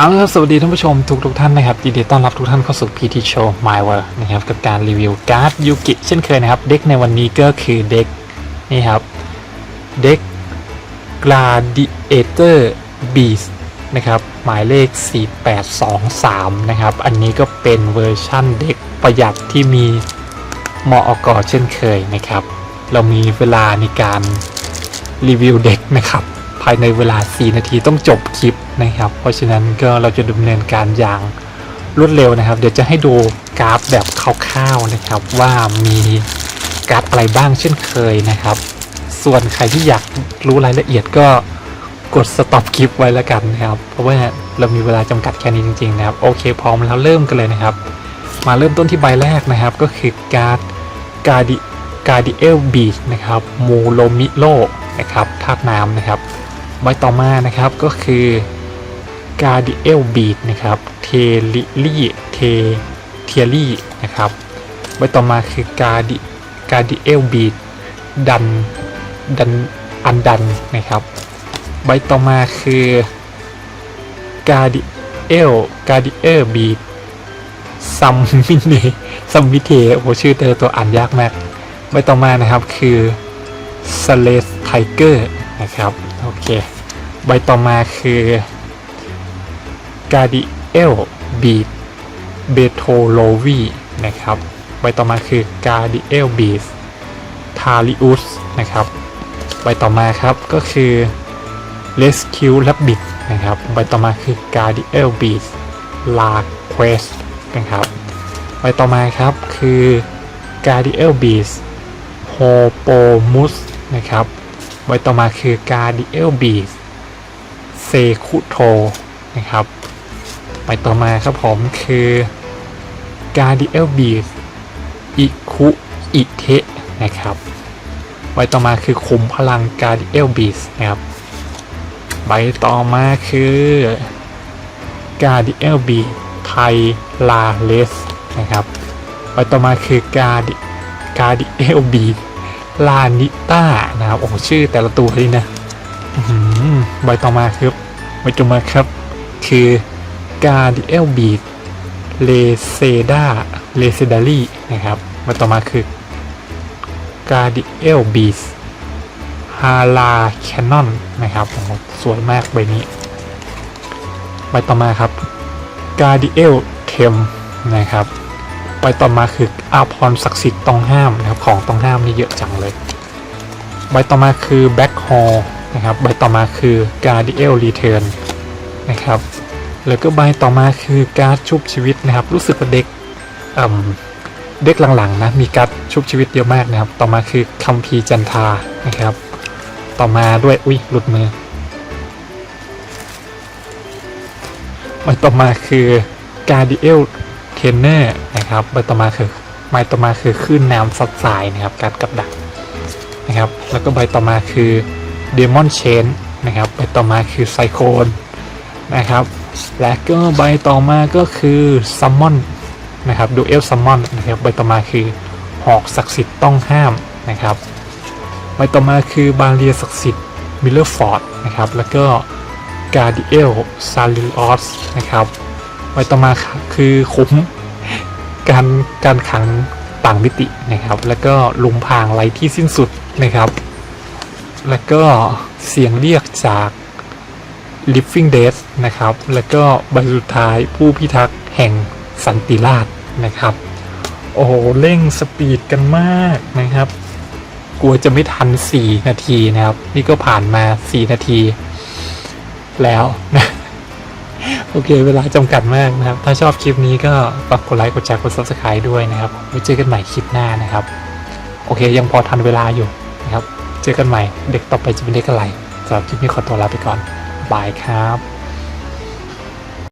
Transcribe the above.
เอาละครับสวัสดีท่านผู้ชมทุกทุกท่านนะครับยินดีต้อนรับทุกท่านเข้าสู่ PT Show My World นะครับกับการรีวิวการ์ดยูกิเช่นเคยนะครับ เด็กในวันนี้ก็คือเด็กนี่ครับเด็ก Gladiator Beast นะครับหมายเลข 4823 นะครับ อันนี้ก็เป็นเวอร์ชั่นเด็กประหยัดที่มีเหมาะอกอเช่นเคยนะครับ เรามีเวลาในการรีวิวเด็กนะครับ ภายในเวลา 4 นาทีต้องจบคลิปนะครับ เพราะฉะนั้นก็เราจะดำเนินการอย่างรวดเร็วนะครับ เดี๋ยวจะให้ดูกราฟแบบคร่าวๆนะครับ ว่ามีกร์ดอะไรบ้างเช่นเคยนะครับ ส่วนใครที่อยากรู้รายละเอียดก็กดสต็อปคลิปไว้แล้วกันนะครับ เพราะว่าเรามีเวลาจำกัดแค่นี้จริงๆนะครับ โอเคพร้อมแล้วเริ่มกันเลยนะครับ มาเริ่มต้นที่ใบแรกนะครับ ก็คือการ์ดการดิการดิเอลบีชนะครับ มูโรมิโลนะครับธาตุน้ำนะครับ ใบต่อมานะครับก็คือการดิเอลบีดนะครับเทลิลี่เทเทียรี่นะครับใบต่อมาคือการดิการดิเอลบีดดันดันอันดันนะครับใบต่อมาคือการดิเอลการดิเอลบีดซัมมิเนซัมมิเทโอ้โหชื่อเธอตัวอ่านยากมากใบต่อมานะครับคือสเลสไทเกอร์นะครับ โอเค ใบต่อมาคือการดิเอลบีดเบโทโลวีนะครับ ใบต่อมาคือการดิเอลบีสทาริอุสนะครับ ใบต่อมาครับก็คือเลสคิวและบิดนะครับ ใบต่อมาคือการดิเอลบีสลาเควสนะครับ ใบต่อมาครับคือการดิเอลบีสโฮโปมุสนะครับ ใบต่อมาคือการดิเอลบีส เซคุโทนะครับใบต่อมาครับผมคือการดิเอลบีสอิคุอิเทะนะครับ ใบต่อมาคือคุมพลังการดิเอลบีสนะครับ ใบต่อมาคือการดิเอลบีไทลาเลสนะครับ ใบต่อมาคือการดิการดิเอลบีลานิต้านะครับ โอ้ชื่อแต่ละตัวเลยนะใบต่อมาครั บใบต่อมาครับ คือการดิเอลบีดเลเซดาเลเซดารีนะครับใบต่อมาคือการดิเอลบีสฮาลาแคนนอนนะครับโอ้โหสวยมากใบนี้ ใบต่อมาครับการดิเอลเทมนะครับไปต่อมาคืออาพรศักดิ์สิทธิ์ต้องห้ามนะครับ ของต้องห้ามนี่เยอะจังเลย ใบต่อมาคือแบ็คฮอล นะครับใบต่อมาคือการดิเอลรีเทิร์นนะครับแล้วก็ใบต่อมาคือการดชุบชีวิตนะครับ รู้สึกว่าเด็กเด็กหลังๆนะมีการดชุบชีวิตเยอะมากนะครับ ต่อมาคือคัมพีจันทานะครับ ต่อมาด้วยอุ้ยหลุดมือใบต่อมาคือการดิเอลเทนเนอร์นะครับใบต่อมาคือใบต่อมาคือคลื่นน้ำซัดสายนะครับการกับดักนะครับ แล้วก็ใบต่อมาคือ เดมอนเชนนะครับใบต่อมาคือไซโคนนะครับและก็ใบต่อมาก็คือซัมมอนนะครับดูเอลซัมมอนนะครับใบต่อมาคือหอกศักดิ์สิทธิ์ต้องห้ามนะครับใบต่อมาคือบาเรียศักดิ์สิทธิ์มิลเลอร์ฟอร์ดนะครับแล้วก็กาดิเอลซาลิออสนะครับใบต่อมาคือคุ้มการการขังต่างมิตินะครับ แล้วก็ลุมพางไรที่สิ้นสุดนะครับ แล้วก็เสียงเรียกจาก Living Dead นะครับ แล้วก็ใบสุดท้ายผู้พิทักษ์แห่งสันติราษนะครับ โอ้โห เร่งสปีดกันมากนะครับ กลัวจะไม่ทัน 4 นาทีนะครับ นี่ก็ผ่านมา 4 นาที แล้วนะโอเค เวลาจำกัดมากนะครับ ถ้าชอบคลิปนี้ก็ฝากกดไลค์ กดแชร์ กด subscribe ด้วยนะครับ ไว้เจอกันใหม่คลิปหน้านะครับ โอเค ยังพอทันเวลาอยู่นะครับ เจอกันใหม่ เด็กต่อไปจะเป็นเด็กอะไรสำหรับคลิปนี้ขอตัวลาไปก่อนบายครับ